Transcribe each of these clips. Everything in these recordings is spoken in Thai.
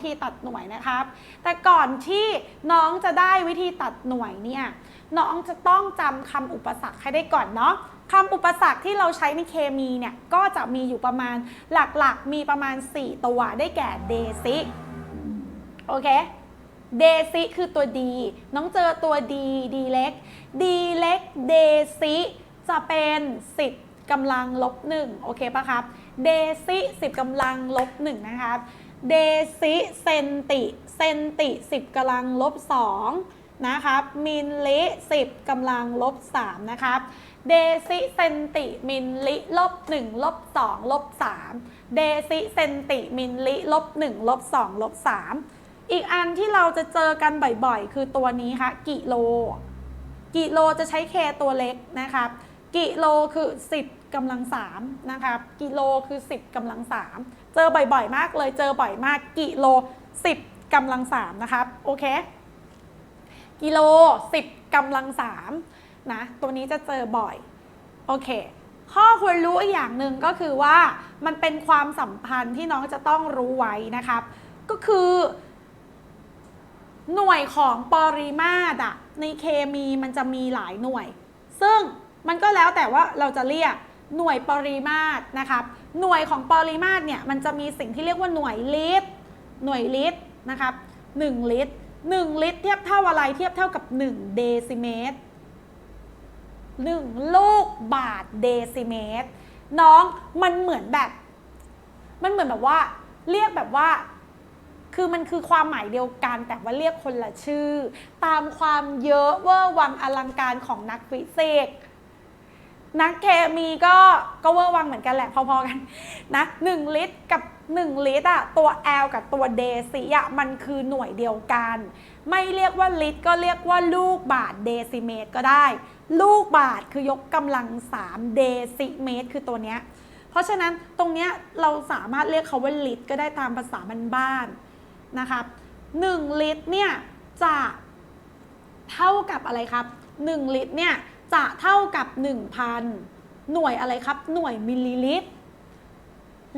วิธีตัดหน่วยนะครับ แต่ก่อนที่น้องจะได้วิธีตัดหน่วยเนี่ย น้องจะต้องจำคำอุปสรรคให้ได้ก่อนเนาะคำอุปสรรคที่เราใช้ในเคมีเนี่ย ก็จะมีอยู่ประมาณหลักๆ มีประมาณ 4 ตัวได้แก่เดซิโอเคเดซิคือตัวดีน้องเจอตัวดีดีเล็กดีเล็กเดซิจะเป็น 10กำลังลบ1โอเคปะครับเดซิ10กำลังลบ1นะครับ เดซิเซนติเซนติ 10กำลังลบ2นะครับมิลลิ10กำลังลบ3นะครับเดซิเซนติมิลลิลบ1ลบ2ลบ3เดซิเซนติมิลลิลบ1ลบ2ลบ3อีกอันที่เราจะเจอกันบ่อยๆ คือตัวนี้ค่ะกิโล กิโลจะใช้เคตัวเล็กนะครับ กิโลคือ 10 กำลัง3นะครับกิโลคือ 10กำลัง3เจอบ่อยๆ มากเลยเจอบ่อยมากกิโล 10กำลัง3นะครับโอเคกิโล 10กำลัง3นะตัวนี้จะเจอบ่อยโอเคข้อควรรู้อีกอย่างหนึ่งก็คือว่ามันเป็นความสัมพันธ์ที่น้องจะต้องรู้ไว้นะครับ ก็คือ หน่วยของปริมาตรอะในเคมีมันจะมีหลายหน่วย ซึ่งมันก็แล้วแต่ว่าเราจะเรียก หน่วยปริมาตรนะครับหน่วยของปริมาตรเนี่ยมันจะมีสิ่งที่เรียกว่าหน่วยลิตร หน่วยลิตรนะครับ1ลิตร 1 ลิตร เทียบเท่าอะไรเทียบเท่ากับ 1 เดซิเมตร 1 ลูกบาทเดซิเมตร น้องมันเหมือนแบบ มันเหมือนแบบว่า เรียกแบบว่า คือมันคือความหมายเดียวกัน แต่ว่าเรียกคนละชื่อ ตามความเยอะเวอร์วังอลังการของนักฟิสิกส์ นักเคมีก็ก็เวอร์วังเหมือนกันแหละ พอๆกันนะ1ลิตรกับ 1 ลิตรอะตัว L กับตัวเดซิอะมันคือหน่วยเดียวกัน ไม่เรียกว่าลิตรก็เรียกว่าลูกบาทเดซิเมตรก็ได้ ลูกบาทคือยกกำลัง3เดซิเมตรคือตัวเนี้ยเพราะฉะนั้นตรงเนี้ยเราสามารถเรียกเขาว่าลิตรก็ได้ตามภาษาบ้านๆนะครับ1ลิตรเนี่ยจะเท่ากับอะไรครับ 1 ลิตรเนี่ย จะเท่ากับ 1,000 หน่วยอะไรครับ หน่วยมิลลิลิตร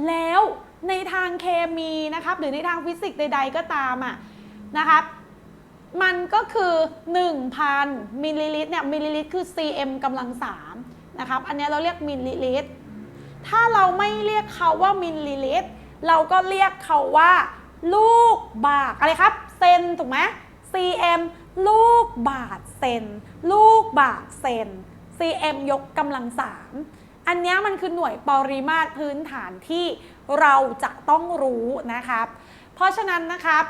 แล้วในทางเคมีนะครับ หรือในทางฟิสิกส์ใด ๆ ก็ตามอะนะครับ มันก็คือ 1,000 มิลลิลิตรเนี่ย มิลลิลิตรคือ cm กำลัง3นะครับ อันนี้เราเรียกมิลลิลิตร ถ้าเราไม่เรียกเขาว่ามิลลิลิตร เราก็เรียกเขาว่า ลูกบาศกอะไรครับ เซนถูกไหม cm ลูกบาศก์เซน ลูกบาศก์เซน cm ยกกำลัง3อันนี้มันคือหน่วยปริมาตรพื้นฐานที่เราจะต้องรู้นะครับ เพราะฉะนั้นนะครับ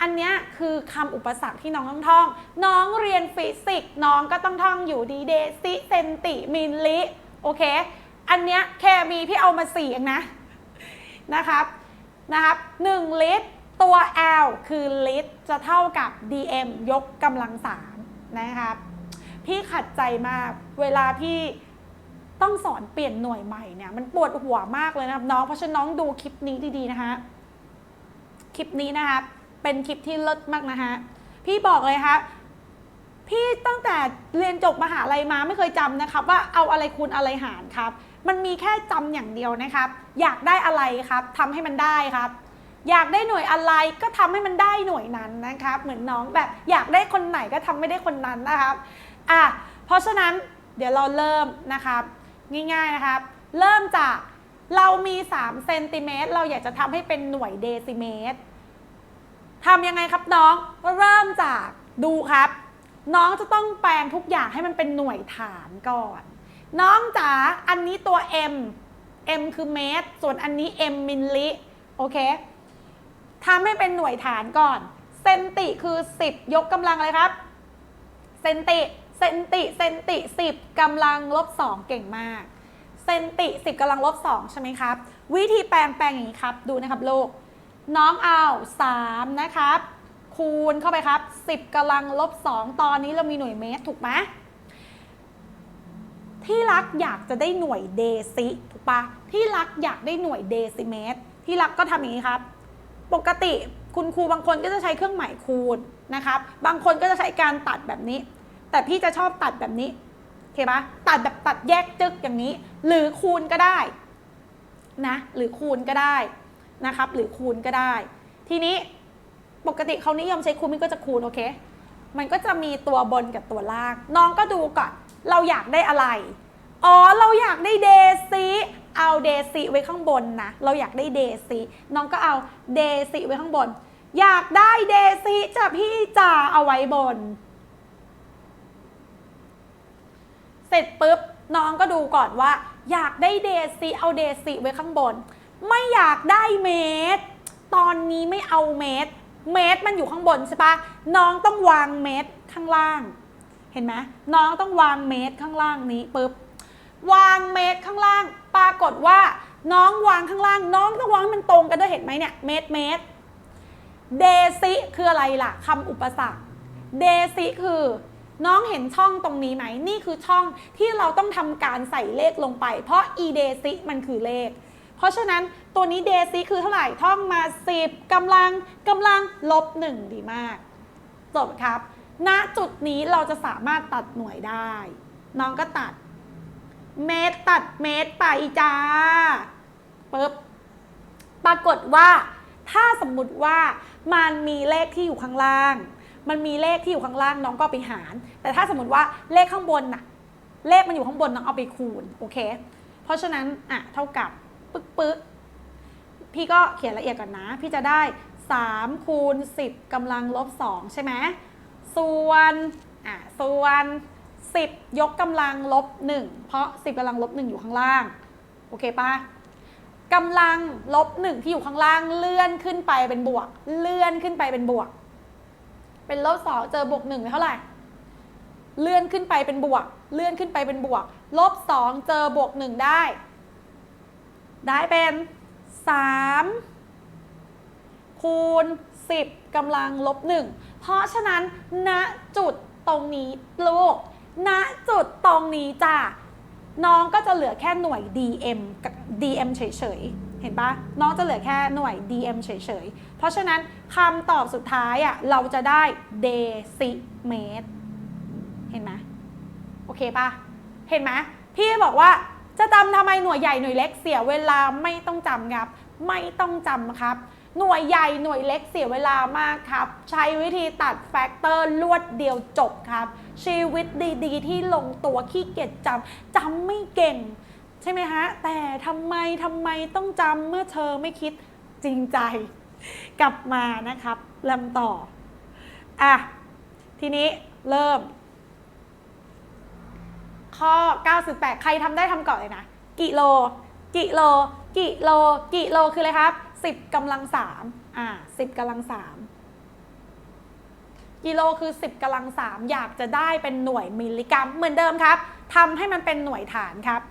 อันนี้คือคำอุปสรรคที่น้องต้องท่อง น้องเรียนฟิสิกส์น้องก็ต้องท่องอยู่ดีเดซิเซนติมิลลิโอเค อันเนี้ยเคมีพี่เอามาสี่เองนะนะครับนะครับ1ลิตร ตัว L คือลิตรจะเท่ากับ dm ยกกำลัง3นะครับ พี่ขัดใจมาก เวลาพี่ต้องสอนเปลี่ยนหน่วยใหม่เนี่ย มันปวดหัวมากเลยนะครับน้อง เพราะฉะนั้นน้องดูคลิปนี้ดีๆ นะคะคลิปนี้นะครับเป็นคลิปที่เลิศมากนะคะพี่บอกเลยครับพี่ตั้งแต่เรียนจบมหาลัยมาไม่เคยจำนะครับ ว่าเอาอะไรคูณอะไรหารครับ มันมีแค่จำอย่างเดียวนะครับ อยากได้อะไรครับทำให้มันได้ครับ อยากได้หน่วยอะไรก็ทำให้มันได้หน่วยนั้นนะครับ เหมือนน้องแบบอยากได้คนไหนก็ทำไม่ได้คนนั้นนะครับอะเพราะฉะนั้นเดี๋ยวเราเริ่มนะครับ ง่ายๆนะครับ เริ่มจากเรามี3เซนติเมตรเราอยากจะทำให้เป็นหน่วยเดซิเมตรทำยังไงครับน้อง เริ่มจากดูครับ น้องจะต้องแปลงทุกอย่างให้มันเป็นหน่วยฐานก่อน น้องจ๋าอันนี้ตัว m m คือเมตร ส่วนอันนี้ m มิลลิโอเค ทำให้เป็นหน่วยฐานก่อน เซนติคือ 10 ยกกำลังอะไรครับ เซนติ เซนติ เซนติ 10กำลังลบ 2 เก่งมาก เซนติ 10กำลังลบ 2 ใช่ไหมครับ วิธีแปลงแปลงอย่างนี้ครับ ดูนะครับลูก น้องเอา 3 นะครับ คูณเข้าไปครับ 10กำลังลบ 2 ตอนนี้เรามีหน่วยเมตรถูกไหมที่รักอยากจะได้หน่วยเดซิถูกปะที่รักอยากได้หน่วยเดซิเมตร ที่รักก็ทำอย่างนี้ครับ ปกติคุณครูบางคนก็จะใช้เครื่องหมายคูณนะครับ บางคนก็จะใช้การตัดแบบนี้ แต่พี่จะชอบตัดแบบนี้โอเคปะตัดแบบตัดแยกจึกอย่างนี้ หรือคูณก็ได้นะ หรือคูณก็ได้นะครับ หรือคูณก็ได้ ทีนี้ปกติเขานิยมใช้คูณมันก็จะคูณโอเค มันก็จะมีตัวบนกับตัวล่าง น้องก็ดูก่อน เราอยากได้อะไร อ๋อ เราอยากได้เดซิ เอาเดซิไว้ข้างบนนะ เราอยากได้เดซิน้องก็เอาเดซิไว้ข้างบน อยากได้เดซิจะพี่จ่าเอาไว้บน เสร็จปุ๊บน้องก็ดูก่อนว่า อยากได้เดซิเอาเดซิไว้ข้างบน ไม่อยากได้เมตร ตอนนี้ไม่เอาเมตร เมตรมันอยู่ข้างบนใช่ปะน้องต้องวางเมตรข้างล่าง เห็นไหมน้องต้องวางเมตรข้างล่างนี้ปุ๊บ วางเมตรข้างล่าง ปรากฏว่าน้องวางข้างล่าง น้องต้องวางมันตรงกันด้วยเห็นไหมเนี่ยเมตรเมตรเดซิคืออะไรล่ะคำอุปสรรคเดซิคือน้องเห็นช่องตรงนี้ไหม นี่คือช่องที่เราต้องทำการใส่เลขลงไป เพราะ e เดซิมันคือเลข เพราะฉะนั้นตัวนี้เดซิคือเท่าไหร่ ท่องมา 10กำลังกำลังลบ 1 ดีมาก จบครับ ณจุดนี้เราจะสามารถตัดหน่วยได้ น้องก็ตัด เมตรตัดเมตรไปจ้าปึ๊บปรากฏว่าถ้าสมมุติว่ามันมีเลขที่อยู่ข้างล่าง มันมีเลขที่อยู่ข้างล่างน้องก็ไปหาร แต่ถ้าสมมติว่าเลขข้างบนน่ะ เลขมันอยู่ข้างบนน้องเอาไปคูณโอเค เพราะฉะนั้นอะเท่ากับปึ๊กปึ๊กพี่ก็เขียนละเอียดก่อนนะ พี่จะได้3คูณ10กำลังลบ2ใช่ไหมส่วนอะส่วน 10 ยกกำลังลบ 1 เพราะ 10กำลังลบ 1 อยู่ข้างล่าง โอเคปะกำลังลบหนึ่งที่อยู่ข้างล่างเลื่อนขึ้นไปเป็นบวก เลื่อนขึ้นไปเป็นบวก เป็นลบสองเจอบวกหนึ่งเป็นเท่าไหร่ เลื่อนขึ้นไปเป็นบวก เลื่อนขึ้นไปเป็นบวก ลบสองเจอบวกหนึ่งได้ ได้เป็นสามคูณสิบกำลังลบหนึ่งเพราะฉะนั้นณจุดตรงนี้ลูก ณจุดตรงนี้จ้ะน้องก็จะเหลือแค่หน่วย DM กับ DM เฉยๆ เห็นปะน้องจะเหลือแค่หน่วย DM เฉยๆ เพราะฉะนั้นคำตอบสุดท้ายอะเราจะได้ decimeter เห็นไหมโอเคปะเห็นไหมพี่บอกว่าจะจำทำไมหน่วยใหญ่หน่วยเล็กเสียเวลาไม่ต้องจำครับ ไม่ต้องจำครับ หน่วยใหญ่หน่วยเล็กเสียเวลามากครับ ใช้วิธีตัดแฟกเตอร์ลวดเดียวจบครับ ชีวิตดีๆ ที่ลงตัวขี้เกียจจำจำไม่เก่ง ใช่ไหมฮะ แต่ทำไมทำไมต้องจำเมื่อเธอไม่คิดจริงใจ กลับมานะครับลำต่อ อะ ทีนี้เริ่ม ข้อ 98 ใครทำได้ทำก่อนเลยนะ กิโล กิโล กิโล กิโลคืออะไรครับ 10กำลัง3อ่า10กำลัง3กิโลคือ 10กำลัง3อยากจะได้เป็นหน่วยมิลลิกรัม เหมือนเดิมครับทำให้มันเป็นหน่วยฐานครับ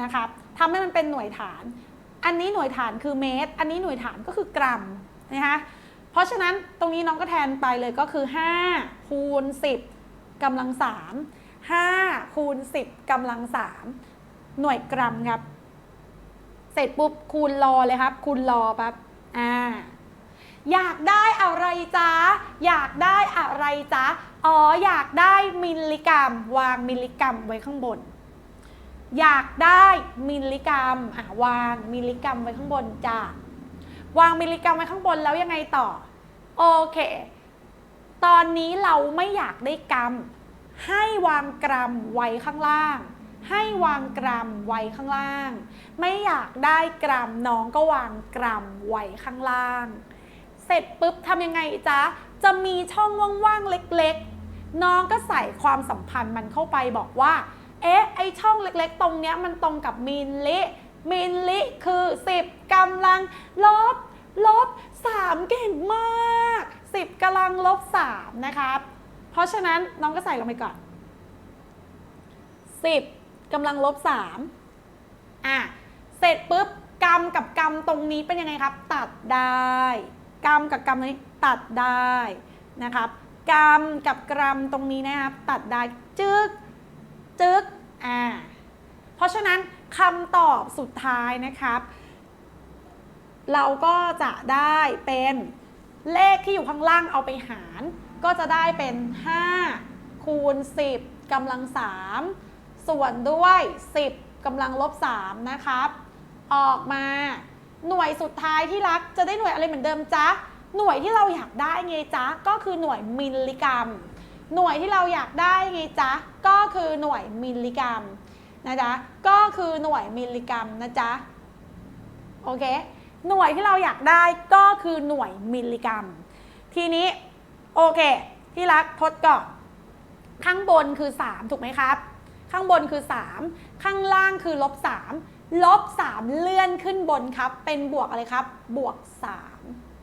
นะครับทำให้มันเป็นหน่วยฐาน อันนี้หน่วยฐานคือเมตร อันนี้หน่วยฐานก็คือกรัมนะคะเพราะฉะนั้นตรงนี้น้องก็แทนไปเลยก็คือ 5 คูณ 10กำลัง3 5คูณ10กำลัง3หน่วยกรัมครับ เสร็จปุ๊บคูณรอเลยครับ คูณรอปั๊บอ่าอยากได้อะไรจ๊ะ อยากได้อะไรจ๊ะ อ๋อ อยากได้มิลลิกรัม วางมิลลิกรัมไว้ข้างบน อยากได้มิลลิกรัมอะวางมิลลิกรัมไว้ข้างบนจ้ะ วางมิลลิกรัมไว้ข้างบนแล้วยังไงต่อ โอเค ตอนนี้เราไม่อยากได้กรัม ให้วางกรัมไว้ข้างล่าง ให้วางกรัมไว้ข้างล่าง ไม่อยากได้กรัมน้องก็วางกรัมไว้ข้างล่าง เสร็จปุ๊บทำยังไงจ๊ะ จะมีช่องว่างๆเล็กๆ น้องก็ใส่ความสัมพันธ์มันเข้าไปบอกว่า เอ๊ะ ไอช่องเล็กๆ ตรงเนี้ยมันตรงกับมิลลิมิลลิคือ 10กำลังลบลบ 3 เก่งมาก 10กำลังลบ 3 นะครับ เพราะฉะนั้นน้องก็ใส่ลงไปก่อน 10 กำลังลบ3อะ เสร็จปุ๊บกรรมกับกรรมตรงนี้เป็นยังไงครับ ตัดได้ กรรมกับกรรมนี้ตัดได้นะครับ กรรมกับกรรมตรงนี้นะครับ ตัดได้จึกจึกอ่าเพราะฉะนั้นคำตอบสุดท้ายนะครับ เราก็จะได้เป็นเลขที่อยู่ข้างล่างเอาไปหาร ก็จะได้เป็น 5 คูณ 10กำลัง 3 ส่วนด้วย 10กำลังลบ 3 นะครับ ออกมาหน่วยสุดท้ายที่รักจะได้หน่วยอะไรเหมือนเดิมจ๊ะ หน่วยที่เราอยากได้ไงจ๊ะ ก็คือหน่วยมิลลิกรัม หน่วยที่เราอยากได้ไงจ๊ะ ก็คือหน่วยมิลลิกรัมนะจ๊ะ ก็คือหน่วยมิลลิกรัมนะจ๊ะ โอเค หน่วยที่เราอยากได้ก็คือหน่วยมิลลิกรัม ทีนี้โอเค ที่รักทดก่อนข้างบนคือ 3 ถูกไหมครับ ข้างบนคือ 3 ข้างล่างคือลบ3ลบ3เลื่อนขึ้นบนครับ เป็นบวกอะไรครับ บวก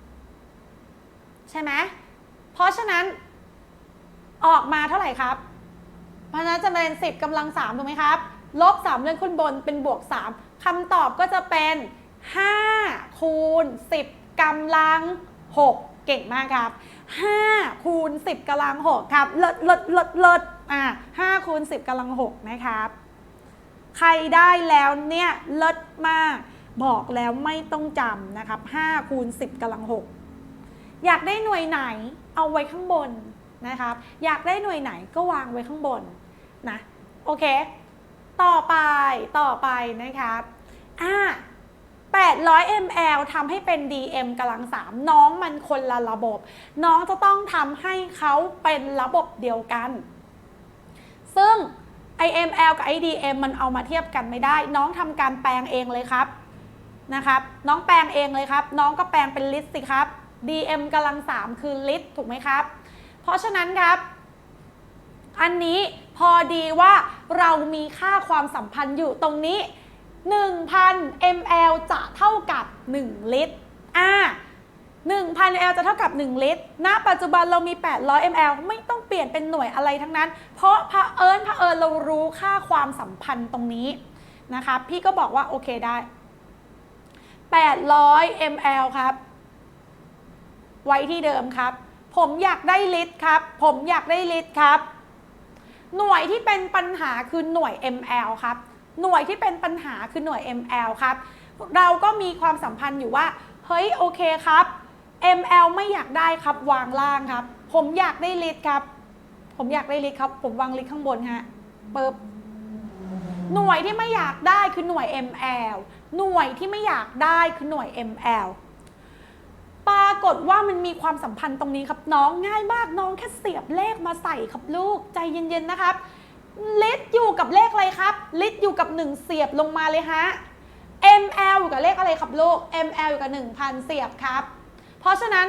3 ใช่ไหมเพราะฉะนั้นออกมาเท่าไหร่ครับ เพราะฉะนั้นจะเป็น 10กำลัง3ถูกไหมครับ ลบ 3 เลื่อนขึ้นบนเป็นบวก 3คำตอบก็จะเป็น 5 คูณ 10กำลัง 6 เก่งมากครับ 5 คูณ 10กำลัง 6 ครับ เลิศเลิศเลิศเลิศ อ่า5คูณ10กำลัง6นะครับ ใครได้แล้วเนี่ยเลิศมาก บอกแล้วไม่ต้องจำนะครับ5คูณ10กำลัง6อยากได้หน่วยไหนเอาไว้ข้างบนนะครับ อยากได้หน่วยไหนก็วางไว้ข้างบนนะโอเค ต่อไปต่อไปนะครับอ่า800 ml ทำให้เป็น dm กำลัง3น้องมันคนละระบบ น้องจะต้องทำให้เขาเป็นระบบเดียวกัน ซึ่ง IML กับ IDM มันเอามาเทียบกันไม่ได้ น้องทำการแปลงเองเลยครับนะครับน้องแปลงเองเลยครับ น้องก็แปลงเป็นลิตรสิครับ DM กำลัง3คือลิตรถูกไหมครับ เพราะฉะนั้นครับ อันนี้พอดีว่าเรามีค่าความสัมพันธ์อยู่ตรงนี้ 1,000 ml จะเท่ากับ 1 ลิตรอ่า 1,000 ml จะเท่ากับ 1 ลิตร ณ ปัจจุบันเรามี 800 ml ไม่ต้องเปลี่ยนเป็นหน่วยอะไรทั้งนั้น เพราะพระเอิญพระเอิญเรารู้ค่าความสัมพันธ์ตรงนี้นะคะ พี่ก็บอกว่าโอเคได้ 800 ml ครับ ไว้ที่เดิมครับ ผมอยากได้ลิตรครับ ผมอยากได้ลิตรครับ หน่วยที่เป็นปัญหาคือหน่วย ml ครับ หน่วยที่เป็นปัญหาคือหน่วย ml ครับ เราก็มีความสัมพันธ์อยู่ว่า เฮ้ยโอเคครับ ml ไม่อยากได้ครับวางล่างครับ ผมอยากได้ลิตรครับ ผมอยากได้ลิตรครับ ผมวางลิตรข้างบนฮะปึ๊บหน่วยที่ไม่อยากได้คือหน่วย ml หน่วยที่ไม่อยากได้คือหน่วย ml ปรากฏว่ามันมีความสัมพันธ์ตรงนี้ครับน้องง่ายมากน้องแค่เสียบเลขมาใส่ครับลูกใจเย็นๆนะครับลิตรอยู่กับเลขอะไรครับ ลิตรอยู่กับ 1 เสียบลงมาเลยฮะ ml อยู่กับเลขอะไรครับลูก ml อยู่กับ 1,000 เสียบครับ เพราะฉะนั้น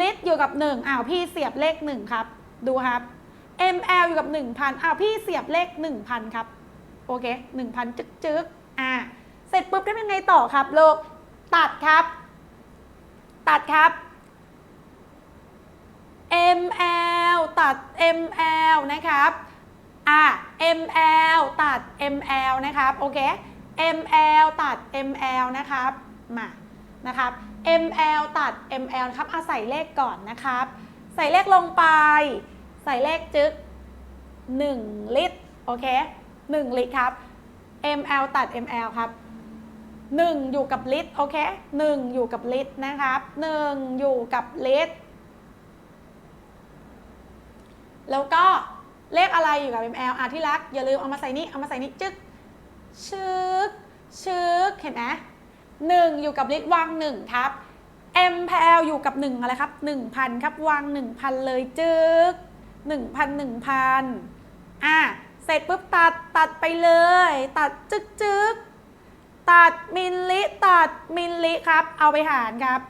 ลิตรอยู่กับ 1อ้าวพี่เสียบเลข 1 ครับ ดูครับ ml อยู่กับ 1,000อ้าวพี่เสียบเลข 1,000 ครับ โอเค 1,000 จึ๊กจึ๊กอ่าเสร็จปุ๊บได้เป็นไงต่อครับโลกตัดครับ ตัดครับ ml ตัด ml นะครับอะ ml ตัด ml นะครับ โอเค ml ตัด ml นะครับ มา นะครับ ml ตัด ml นะครับอาใส่เลขก่อนนะครับ ใส่เลขลงไป ใส่เลขจึ๊ก1 ลิตร โอเค 1 ลิตรครับ ml ตัด ml ครับ 1 อยู่กับลิตร โอเค 1 อยู่กับลิตรนะครับ 1 อยู่กับลิตร แล้วก็เลขอะไรอยู่กับ ml อะที่รัก อย่าลืมเอามาใส่นี่ เอามาใส่นี่จึ๊กชึกชึกเห็นไหม หนึ่งอยู่กับลิตรวางหนึ่งครับ ml อยู่กับหนึ่งอะไรครับหนึ่งพันครับ วางหนึ่งพันเลยจึ๊กหนึ่งพันหนึ่งพันอะเสร็จปุ๊บตัดตัดไปเลย ตัดจึ๊กจึ๊กตัดมิลลิตัดมิลลิครับ เอาไปหารครับ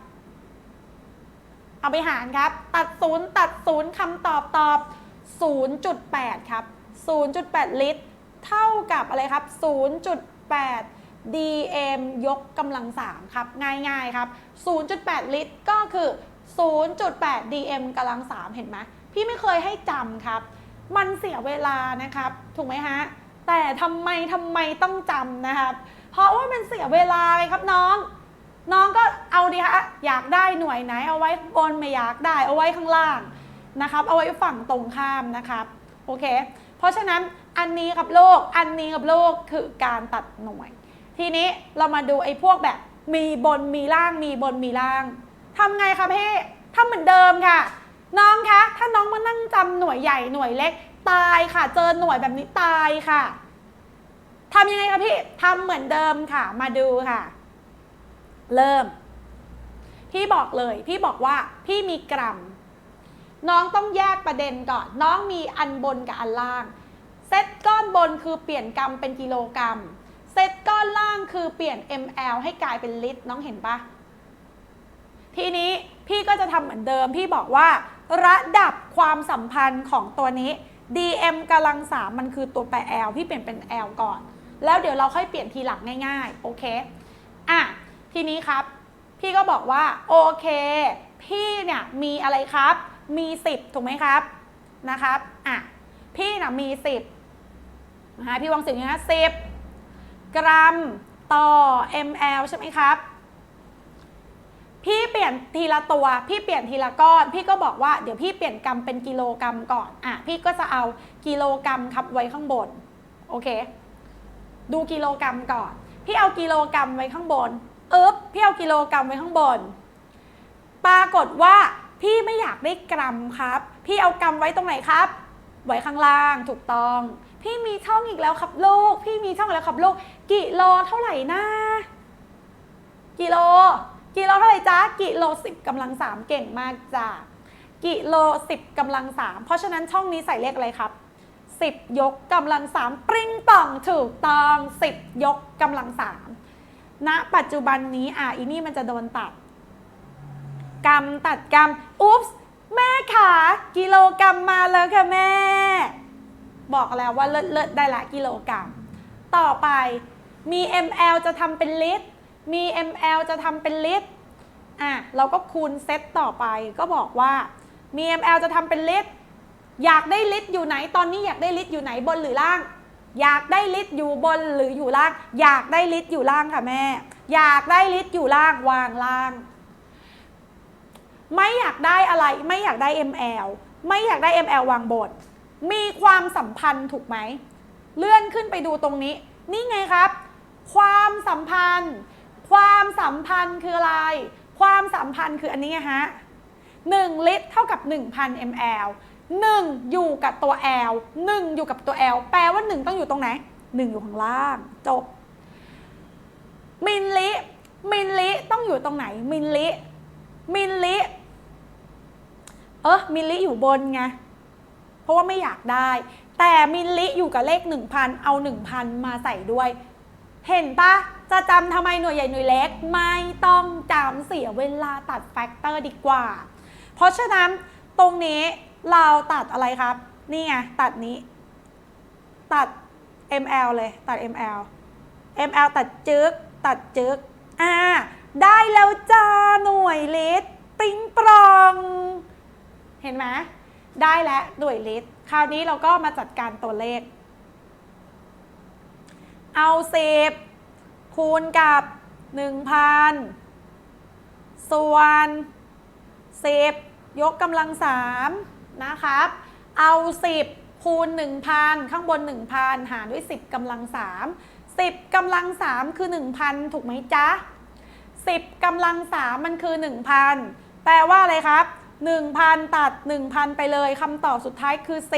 เอาไปหารครับ ตัดศูนย์ตัดศูนย์คำตอบตอบ 0.8 ครับ 0.8 ลิตร เท่ากับอะไรครับ 0.8 dm ยกกำลัง3ครับ ง่ายๆครับ 0.8 ลิตรก็คือ 0.8 dm กำลัง3เห็นไหมพี่ไม่เคยให้จำครับ มันเสียเวลานะครับ ถูกไหมฮะ แต่ทำไมทำไมต้องจำนะครับ เพราะว่ามันเสียเวลาครับน้อง น้องก็เอาดิฮะอยากได้หน่วยไหน เอาไว้บนไม่อยากได้ เอาไว้ข้างล่างนะครับ เอาไว้ฝั่งตรงข้ามนะครับ โอเค เพราะฉะนั้นอันนี้กับโลก อันนี้กับโลกคือการตัดหน่วย ทีนี้เรามาดูไอ้พวกแบบมีบนมีล่างมีบนมีล่างทำไงคะพี่ทำเหมือนเดิมค่ะ น้องคะถ้าน้องมานั่งจำหน่วยใหญ่หน่วยเล็ก ตายค่ะ เจอหน่วยแบบนี้ตายค่ะทำยังไงคะพี่ทำเหมือนเดิมค่ะ มาดูค่ะ เริ่ม พี่บอกเลย พี่บอกว่าพี่มีกรัม น้องต้องแยกประเด็นก่อน น้องมีอันบนกับอันล่าง เซตก้อนบนคือเปลี่ยนกรัมเป็นกิโลกรัม เซตก้อนล่างคือเปลี่ยน ml ให้กลายเป็นลิตรน้องเห็นปะทีนี้พี่ก็จะทำเหมือนเดิม พี่บอกว่าระดับความสัมพันธ์ของตัวนี้ dm กำลังสามมันคือตัวแปร l พี่เปลี่ยนเป็น l ก่อน แล้วเดี๋ยวเราค่อยเปลี่ยนทีหลังง่ายๆ โอเค อะ ทีนี้ครับ พี่ก็บอกว่า โอเค พี่เนี่ยมีอะไรครับ มี 10 ถูกไหมครับ นะครับ อะ พี่น่ะมี 10นะคะพี่วางสิบนะสิบ กรัมต่อ ml ใช่ไหมครับ พี่เปลี่ยนทีละตัว พี่เปลี่ยนทีละก้อน พี่ก็บอกว่าเดี๋ยวพี่เปลี่ยนกรัมเป็นกิโลกรัมก่อน อะ พี่ก็จะเอากิโลกรัมครับไว้ข้างบน โอเค ดูกิโลกรัมก่อน พี่เอากิโลกรัมไว้ข้างบนเอ๊บพี่เอากิโลกรัมไว้ข้างบน ปรากฏว่าพี่ไม่อยากได้กรัมครับ พี่เอากรัมไว้ตรงไหนครับ ไว้ข้างล่างถูกต้อง พี่มีช่องอีกแล้วครับลูก พี่มีช่องแล้วครับลูก กิโลเท่าไหร่นะกิโล กิโลเท่าไหร่จ๊ะกิโลสิบกำลังสามเก่งมากจ้ะกิโลสิบกำลังสามเพราะฉะนั้นช่องนี้ใส่เลขอะไรครับสิบยกกำลังสามปริ้งป่องถูกต้องสิบยกกำลังสามณปัจจุบันนี้อะอีนี่มันจะโดนตัดกรรมตัดกรรมอุ๊ปส์แม่ขากิโลกรรัมมาแล้วค่ะแม่ บอกแล้วว่าเลิศเลิศได้ละกิโลกรรัม ต่อไปมี ml จะทำเป็นลิตร มี ml จะทำเป็นลิตร อะ เราก็คูณเซตต่อไปก็บอกว่า มี ml จะทำเป็นลิตร อยากได้ลิตรอยู่ไหน ตอนนี้อยากได้ลิตรอยู่ไหนบนหรือล่าง อยากได้ลิตรอยู่บนหรืออยู่ล่าง อยากได้ลิตรอยู่ล่างค่ะแม่ อยากได้ลิตรอยู่ล่างวางล่าง ไม่อยากได้อะไร ไม่อยากได้ ml ไม่อยากได้ ml วางบน มีความสัมพันธ์ถูกไหม เลื่อนขึ้นไปดูตรงนี้ นี่ไงครับ ความสัมพันธ์ ความสัมพันธ์คืออะไร ความสัมพันธ์คืออันนี้ฮะ1ลิตรเท่ากับ 1,000 ml 1 อยู่กับตัว L 1 อยู่กับตัว L แปลว่า 1 ต้องอยู่ตรงไหน 1 อยู่ข้างล่าง จบ มิลลิมิลลิต้องอยู่ตรงไหน มิลลิมิลลิเออมิลลิอยู่บนไง เพราะว่าไม่อยากได้ แต่มิลลิอยู่กับเลข 1,000 เอา 1,000 มาใส่ด้วย เห็นปะจะจำทำไมหน่วยใหญ่หน่วยเล็ก ไม่ต้องจำเสียเวลาตัดแฟกเตอร์ดีกว่า เพราะฉะนั้นตรงนี้เราตัดอะไรครับ นี่ไงตัดนี้ ตัด ml เลยตัด ml ml ตัดจึกตัดจึกอ่าได้แล้วจ้าหน่วยลิตร ปิ้งปรอง เห็นไหม ได้แล้วหน่วยลิตร คราวนี้เราก็มาจัดการตัวเลข เอาสิบคูณกับหนึ่งพันส่วนสิบยกกำลังสามนะครับ เอาสิบคูณ 1,000 ข้างบน 1,000 หารด้วย 10กำลัง 3 10กำลัง 3 คือ 1,000 ถูกไหมจ๊ะ 10กำลัง 3 มันคือ 1,000 แปลว่าอะไรครับ 1,000 ตัด 1,000 ไปเลยคำตอบสุดท้ายคือ 10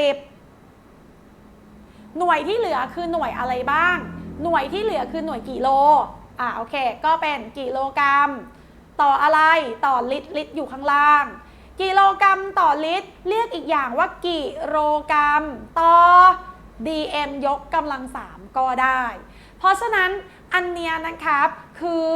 หน่วยที่เหลือคือหน่วยอะไรบ้าง หน่วยที่เหลือคือหน่วยกิโล อ่าโอเค ก็เป็นกิโลกรัม ต่ออะไรต่อลิตรลิตรอยู่ข้างล่าง กิโลกรัมต่อลิตร เรียกอีกอย่างว่ากิโลกรัม ต่อ dm ยกกำลัง3ก็ได้ เพราะฉะนั้น อันเนี้ยนะครับคือ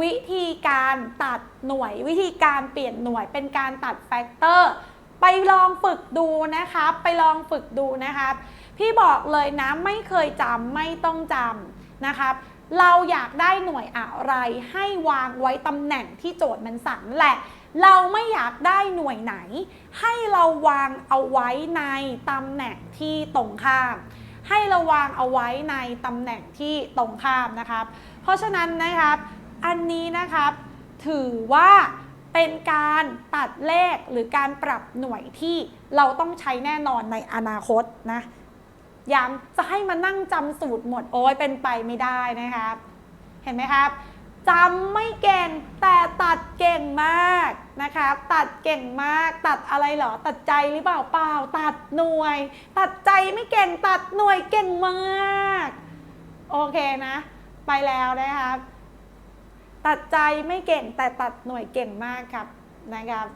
วิธีการตัดหน่วย วิธีการเปลี่ยนหน่วยเป็นการตัดแฟกเตอร์ไปลองฝึกดูนะครับ ไปลองฝึกดูนะครับ พี่บอกเลยนะไม่เคยจำไม่ต้องจำนะครับเราอยากได้หน่วยอะไรให้วางไว้ตำแหน่งที่โจทย์มันสั่งแหละ เราไม่อยากได้หน่วยไหน ให้เราวางเอาไว้ในตำแหน่งที่ตรงข้าม ให้เราวางเอาไว้ในตำแหน่งที่ตรงข้ามนะครับ เพราะฉะนั้นนะครับอันนี้นะครับถือว่าเป็นการตัดเลขหรือการปรับหน่วยที่เราต้องใช้แน่นอนในอนาคตนะย้ำจะให้มานั่งจำสูตรหมดโอ้ยเป็นไปไม่ได้นะครับ เห็นไหมครับ จำไม่เก่งแต่ตัดเก่งมากนะคะตัดเก่งมาก ตัดอะไรเหรอ ตัดใจหรือเปล่าเปล่า ตัดหน่วย ตัดใจไม่เก่งตัดหน่วยเก่งมาก โอเคนะ ไปแล้วนะครับ ตัดใจไม่เก่งแต่ตัดหน่วยเก่งมากครับนะครับ